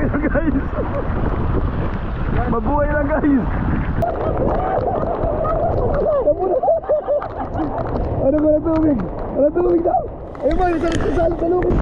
Lang guys. Mabuhay lang guys. Ano ba na tubig? Ano tubig daw? Ayun ba, yung sa sa sa loob.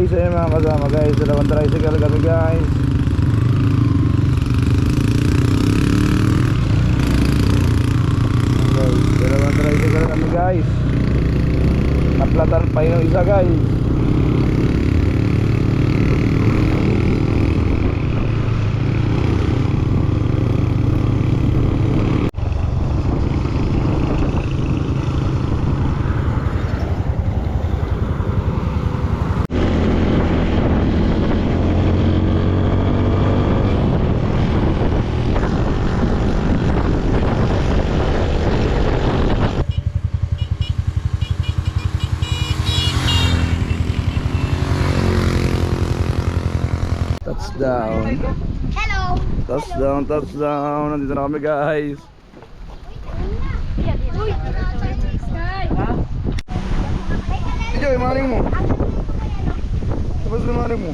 guys guys ayun mga kasama guys. Dalawang tricycle kami guys. Dalawang tricycle kami guys. Naplatan pa yung isa guys touchdown Hello! touchdown touchdown nandito na kami guys! Ikaw, yung maling mo tapos na maling mo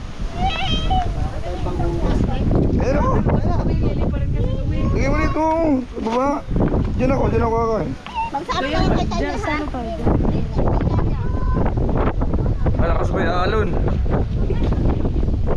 ako Sige mo dito baba Diyan ako, diyan ako kakain ka lang kay ha? Malakas ba yung alon?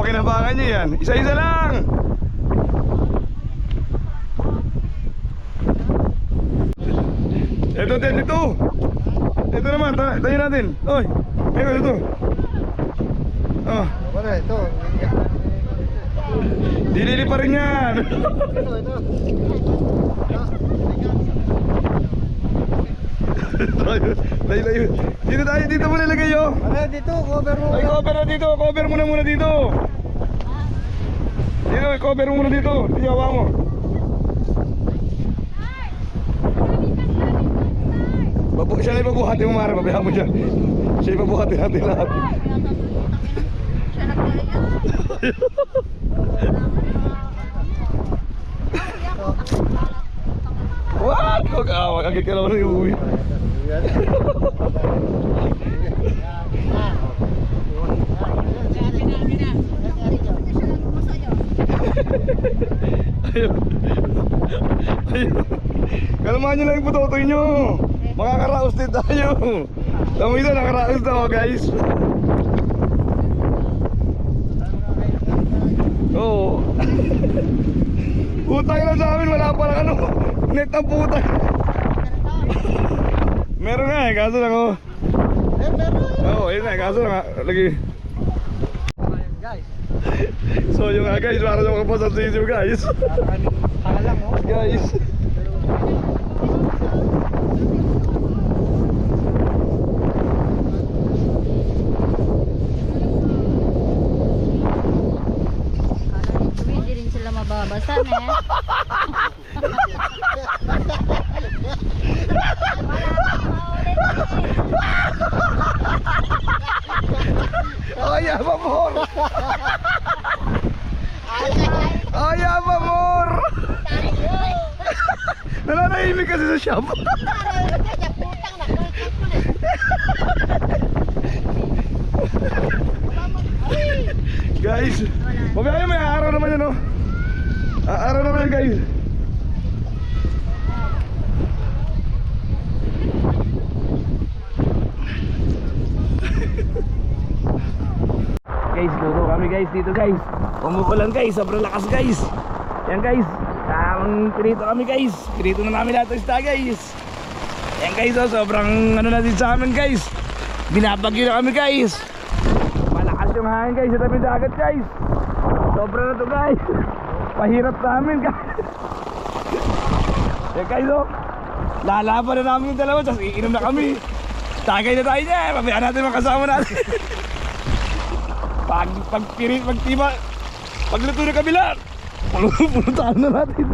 pakinabangan nyo yan. Isa-isa lang! Ito din, ito! Ito naman, ta tayo natin. Oy, ito, ito Oh, Wala, ito. dilili pa rin yan. Ito, ito. Tayo, tayo Dito tayo, dito mo nilagay oh. Ano, dito, cover mo. Ay, cover na dito, cover mo na muna Dito, cover mo muna dito. Hawa mo. Babu, siya na ibabuhati mo Mara, babayaan mo siya. Siya ibabuhati natin lahat. Siya. What? Huwag awag, agad ka naman yung uwi Ayun. Ayun. Kalmahan nyo lang yung putotoy nyo. Makakaraos din tayo. Tama ito, nakaraos na ako guys. Oo. Putang na sa amin, wala pa lang ano? Net ang putang. Meron nga eh, kaso lang oh. Eh, meron. Oo, oh, yun na, kaso lang ah, lagi. Guys. So yung nga guys, para sa mga pasasisyo guys. Kakalang oh. guys. Hindi rin sila mababasan eh. Ay, amor! Ay, amor! Sa shop. guys, mamaya may araw naman yan, oh. Ah, Araw naman yan, guys. Guys, luto kami guys dito guys. Umuulan guys, sobrang lakas guys. Yan guys, tamang pinito kami guys. Pinito na namin lahat isda guys. Yan guys, oh, sobrang ano na din sa amin guys. Binabagyo na kami guys. Malakas yung hangin guys sa tabi dagat guys. Sobra na to guys. Pahirap sa amin guys. Yan guys oh. Lalaban na namin yung dalawa, tapos iinom na kami. Tagay na tayo niya, pabayaan natin mga kasama natin. pag pag pirit pag tiba pagluto na kabila punutaan na natin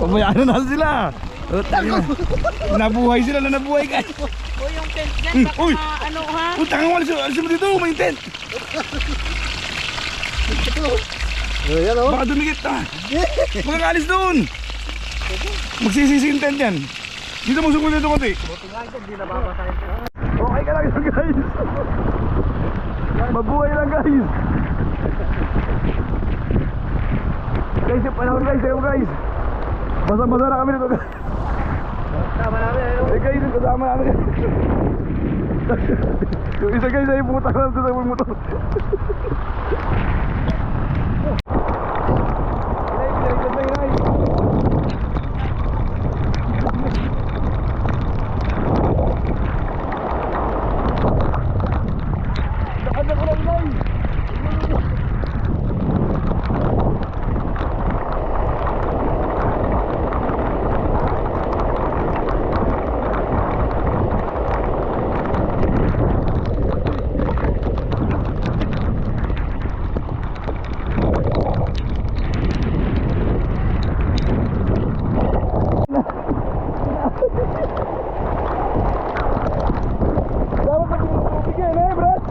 pabayaan na natin sila Utang na. Nabuhay sila na nabuhay guys. O yung tent Hmm, uy! ano ha? Utang mo alis alis mo dito, may tent. Ayan oh. Baka dumikit ah. Baka alis doon. Magsisisi yung tent yan. Dito mo sungkul dito konti. Buti nga ito, nababasahin. Okay ka lang yun guys. Mabuhay lang guys. Guys, yung panahon guys, ayun guys. Basa-basa na kami nito guys. Namin ayun. Eh guys, kasama namin guys. yung isa guys ay pumunta na sa motor. Inay, pinaliktad na inay. Lakad na ko lang inay. Dapat pag tubig yan eh, Brad.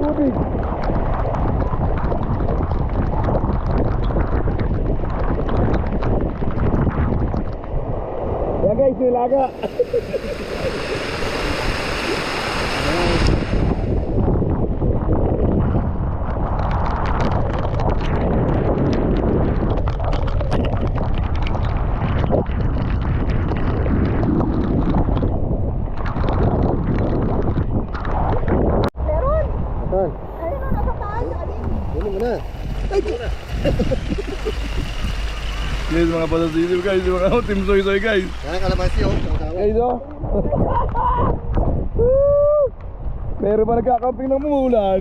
Tubig. Yan guys, nilaga. Saan? Ayun o, nasa taas. Alin? Dili mo na. Guys, mga pasasisip guys, yung mga team soy soy guys. Yan, kalamansi oh. Guys, oh. Meron pa nagkakamping ng mulan.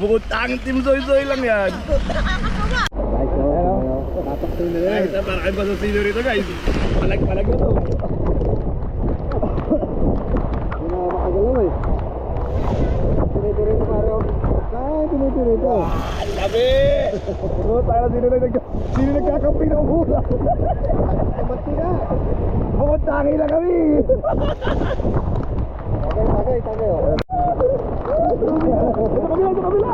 Bukod tanging team soy soy lang yan. Oh. Tatakto nila yan. Guys, para kayo pasasisip rito guys. Palag-palag na to. Hindi na makagalaw eh. Tinitiro pare oh. Ay, tinitiro Sabi! Oh, tayo sino na nag sino nagkakamping ng mulan. Ba't na? Tanging lang kami. Tagay, tagay, tagay oh. Ito kabila, ito kabila.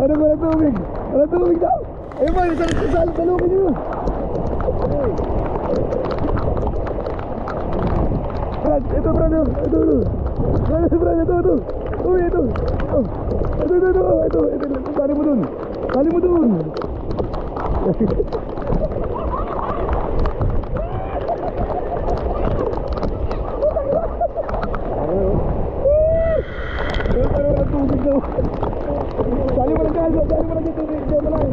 Ano ba na tubig? Ano tubig daw? Ayun ba, isang isang talugin nyo. Kali mo dun! Dali mo lang dyan, mo lang dyan, mo lang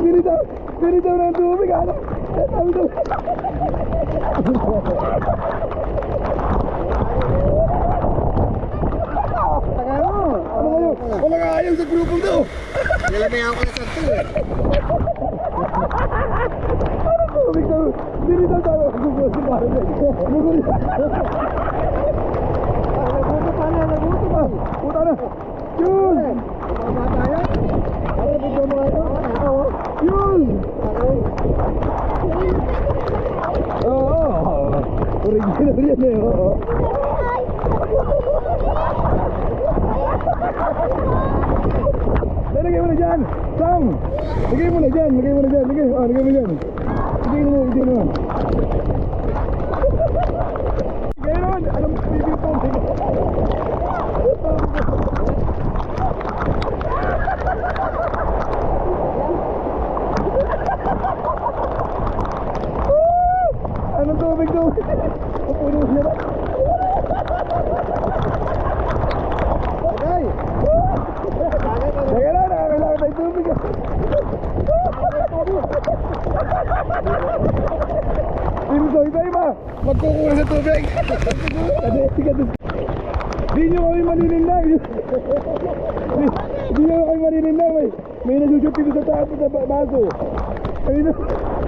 Biri daw, biri. To. Nilamayan ko na sa ito eh. Tubig to. Hindi rin daw tayo. Gugulo si Maro. Gugulo. Naguto pa na, naguto pa. Puta na. Yun! Bumaba tayo. Ano bigyan mo ito? Oo. Yun! Oo. Original yan eh. Dyan! Sam! Lagay mo na dyan! Lagay mo na dyan! Lagay, oh, lagay mo dyan! Lagay mo, lagay mo! Gayron! Anong baby po? Anong tubig to? Kapuno na ba? Okay. Teka lang, nakakailangan tayo tubig. Hindi ko iba iba. Magkukuha sa tubig. Kasi kasi Di nyo kami manininang. Di di nyo kami manininang. May, may nagsushoot dito sa taas sa ba- baso. Ayun na.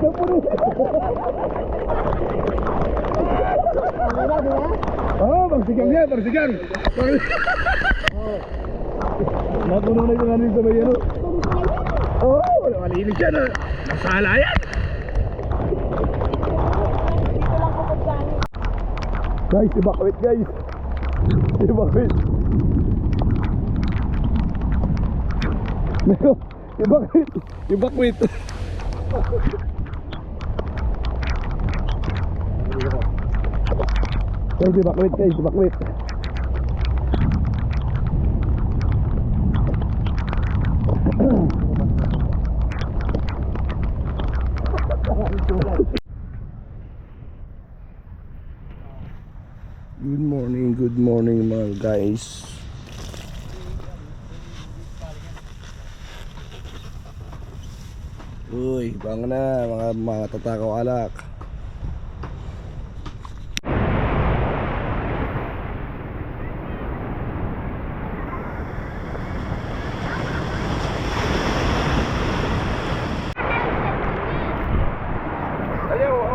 Napuno. Oo, oh, magsigang yan, magsigang. Mag- Napuno na yung ano sa may ano. Oo, oh, malinis yan ah. Masala yan. Guys, evacuate guys. Evacuate. Nako, evacuate. Evacuate. Guys, evacuate guys, evacuate. Good morning, good morning mga guys. Uy, bang na mga mga tatakaw alak. Ayaw,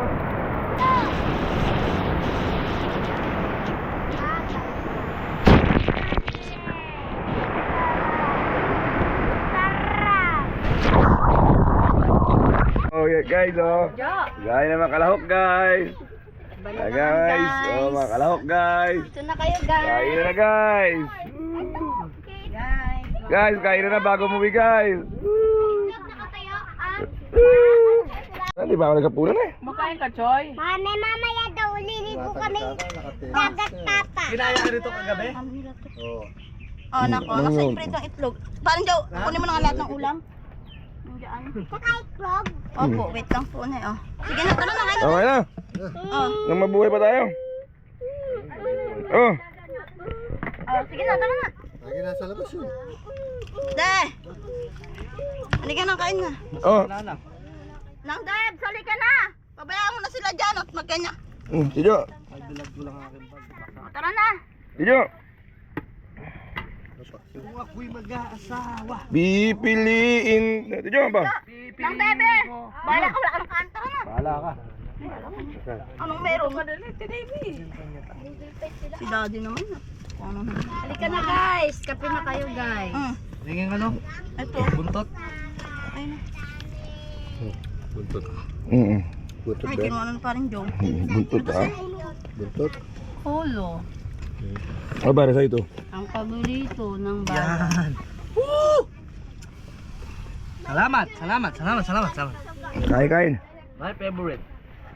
Oh yeah, guys, oh. Gaya naman kalahok, guys. Ah, guys, oh mga kalahok, guys. Ito na kayo guys. Kain na na, guys. Guys. Guys, kain na na bago umuwi, guys. Hindi ba ako nagkapunan eh? Makain ka, Choy. Mami, mamaya daw liligo kami dagat papa. Ginaya ka rito kagabi? Oo. Oh, nako. Nasa iprit ng itlog. Parang daw, kunin mo na nga lahat ng ulam. Nandiyan. Saka iklog. Opo, wait lang po na oh. Sige na, tara na kayo. Okay na. Oh. Nang mabuhay pa tayo. Oh. Oh, sige na, tara na. Lagi nasa labas yun. De! Halika na, kain na. Oh. Nang Deb, sali ka na! Pabayaan mo na sila dyan at magkanya. Mm, Tijo. Oh, tara na! Tijo. Kung ako'y mag-aasawa. Pipiliin. Tijo ba? Nang Bebe! Bahala ka, wala ka ng kaan. Tara na! Bahala ka. Anong meron? Si Daddy naman. ah. Ano naman? Halika na guys. Kape na kayo guys. Mm. Tingin ano? Ito. Buntot. Ayun na. Buntot. Mm. Buntot Ay, kinuha na pa rin Joe. Buntot ha. Buntot. Holo. Oh, para sa ito. Ang paborito ng bata. Yan. Woo! Salamat, salamat, salamat, salamat, salamat. Kain, kain. My favorite.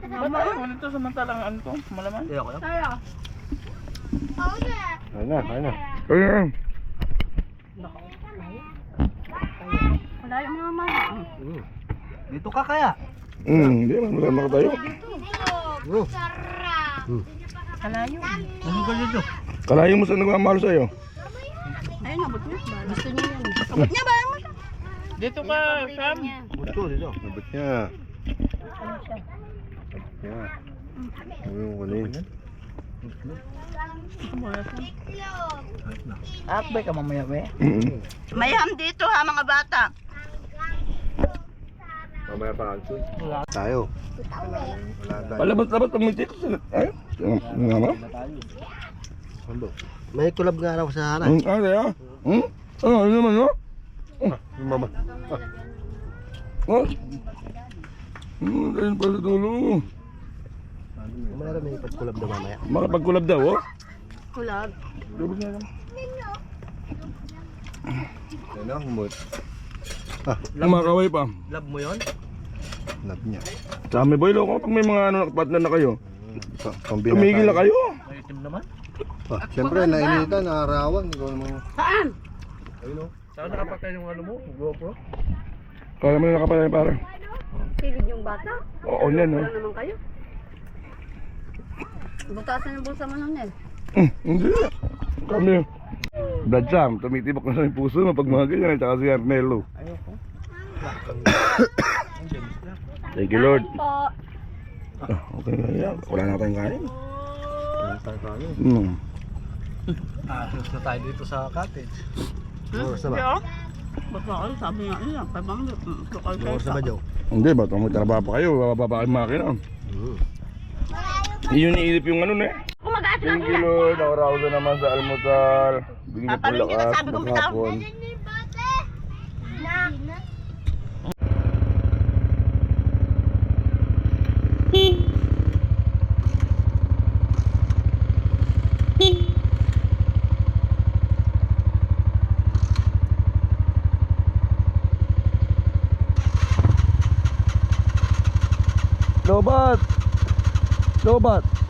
Ano ito samantalang ano to? Malaman? Hindi ako yun. Kain na, kain na. Kain na. Malayo mo naman. Mm. Dito ka kaya? Mm, hindi man masama ka tayo. Oh. Malayo. Ano ka dito? Kalayo mo sa nagmamahal sa'yo. Ayun, nabot niya. Gusto niyo yan. Nabot niya ba? Dito ka, Sam. Buntot dito. Nabot niya. Ayun ko na yun. Akbay ka mamaya ba? May ham dito ha mga bata. Mamaya pa ang suy. Tayo. Wala tayo. Palabas-labas may chicks. Ay, nga ba? May kulab nga raw sa harap. Ang ano ya? Hmm? Ano, ano naman no? Yung mama. Oh. Hmm, ayun pala dulo. Mamaya may pagkulab na mamaya. Makapagkulab daw, oh. Kulab. Lubog na lang. Ano? Humot. Lumakaway pa. Love mo yon? Love niya. Sa amin, boy, loko, pag may mga ano, partner na kayo, Pa pambina tumigil na kayo. Ah, Siyempre, nainitan, nakarawan. Ikaw naman. Saan? Ayun o. Saan nakapatay yung ano mo? GoPro? Kaya mo na nakapala yung pare. Kilig yung bata. Oo, yan, no? Wala naman kayo. Butasan yung bulsa mo nun eh. Hmm, hindi. Kami. Blood Sam, tumitibok na sa yung puso mo pag mga ganyan, at saka si Arnelo. Thank you, Lord. Ah, okay na yan. Wala na tayong kain. Ano? Hmm. Asos na tayo dito sa cottage. Oras na ba? Kaya? Basta kayo, sabi nga nila, 500. Mm, Lokal kayo Oras na ba, Joe? Hindi, ba't may trabaho pa kayo? Bababa pa kayo makina. Hmm. Yun iilip yung ano na eh. Thank you, Lord. Nakaraw na naman sa almusal. Bigyan niyo po Paparin kita, lakas sabi ko, bitaw. maghapon. Lobat! Lobat!